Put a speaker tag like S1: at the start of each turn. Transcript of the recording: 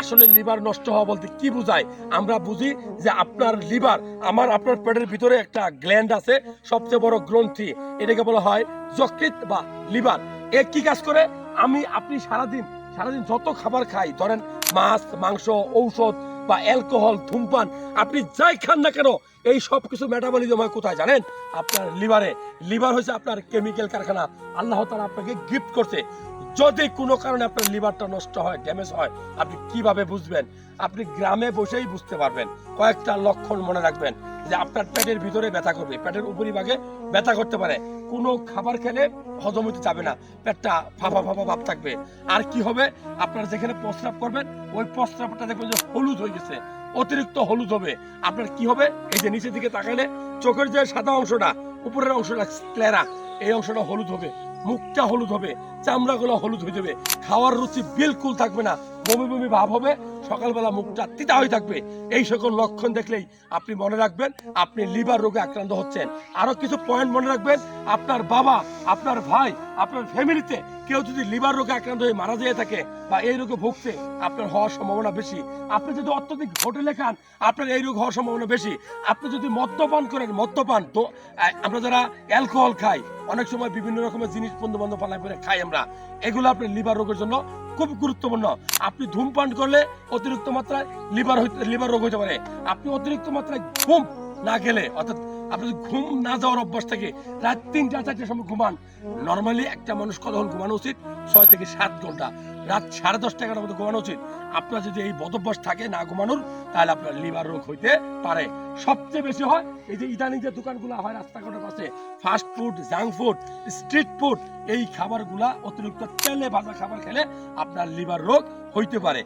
S1: আসলে লিভার নষ্ট হওয়া বলতে কি বোঝায়? আমরা বুঝি যে আপনার লিভার, আমার আপনার পেটের ভিতরে একটা গ্ল্যান্ড আছে, সবচেয়ে বড় গ্রন্থি। এটাকে বলা হয় যকৃত বা লিভার। এ কি কাজ করে? আমি, আপনি সারাদিন সারাদিন যত খাবার খাই, ধরেন মাছ, মাংস, ঔষধ বা অ্যালকোহল, ধূমপান, আপনি যাই খান না কেন এই সব কিছু মেটাবলিজম হয় কোথায় জানেন? আপনার লিভারে লিভার হচ্ছে আপনার কেমিক্যাল কারখানা। আল্লাহ তাআলা আপনাকে গিফট করছে। যদি কোনো কারণে আপনার লিভারটা নষ্ট হয় ড্যামেজ হয়, আপনি কীভাবে বুঝবেন? আপনি গ্রামে বসেই বুঝতে পারবেন। কয়েকটা লক্ষণ মনে রাখবেন যে আপনার পেটের ভিতরে ব্যথা করবে। পেটের উপরিভাগে ব্যথা করতে পারে। কোনো খাবার খেলে হজম হতে যাবে না। পেটটা ফাফা ফাফা ভাব থাকবে। আর কি হবে? আপনারা যেখানে প্রস্রাব করবেন, ওই প্রস্রাবটা দেখবেন যে হলুদ হয়ে গেছে। অতিরিক্ত হলুদ হবে। আপনার কি হবে? এই যে নিচের দিকে তাকাইলে চোখের যে সাদা অংশটা, উপরের অংশটা ক্লেরা এই অংশটা হলুদ হবে। মুখটা হলুদ হবে, চামড়াগুলো হলুদ হয়ে যাবে। খাওয়ার রুচি বিলকুল থাকবে না। বমি বমি ভাব হবে, সকালবেলা মুখটা তিতা হয়ে থাকবে। এই সকল লক্ষণ দেখলেই আপনি মনে রাখবেন, আপনি লিভার রোগে আক্রান্ত হচ্ছেন। আরও কিছু পয়েন্ট মনে রাখবেন, আপনার বাবা, আপনার ভাই, আপনার ফ্যামিলিতে কেউ যদি লিভার রোগে আক্রান্ত হয়ে মারা যেয়ে থাকে বা এই রোগে ভুগছে, আপনার হওয়ার সম্ভাবনা বেশি। আপনি যদি অত্যধিক হোটেলে খান, আপনার এই রোগ হওয়ার সম্ভাবনা বেশি। আপনি যদি মদ্যপান করেন, মদ্যপান, তো আমরা যারা অ্যালকোহল খাই, অনেক সময় বিভিন্ন রকমের জিনিস বন্ধু বান্ধব পালাই করে খাই আমরা। এগুলো আপনার লিভার রোগের জন্য খুব গুরুত্বপূর্ণ। আপনি ধূমপান করলে অতিরিক্ত মাত্রায় লিভার লিভার রোগ হতে পারে। আপনি অতিরিক্ত মাত্রায় ঘুম না গেলে অর্থাৎ আপনি ঘুম না যাওয়ার অভ্যাস থাকে, রাত তিনটা চারটার সময় ঘুমান। নর্মালি একটা মানুষ কতক্ষণ ঘুমানো উচিত? ছয় থেকে সাত ঘণ্টা। রাত সাড়ে দশটা এগারোটার মধ্যে ঘুমানো উচিত। আপনার যদি এই বদভ্যাস থাকে না ঘুমানোর, তাহলে আপনার লিভার রোগ হইতে পারে। সবচেয়ে বেশি হয় এই যে ইদানিং যে দোকানগুলো হয়, রাস্তাঘাটের পাশে fast food junk food street food এই খাবারগুলা অতিরিক্ত তেলে ভাজা খাবার খেলে আপনার লিভার রোগ হইতে পারে।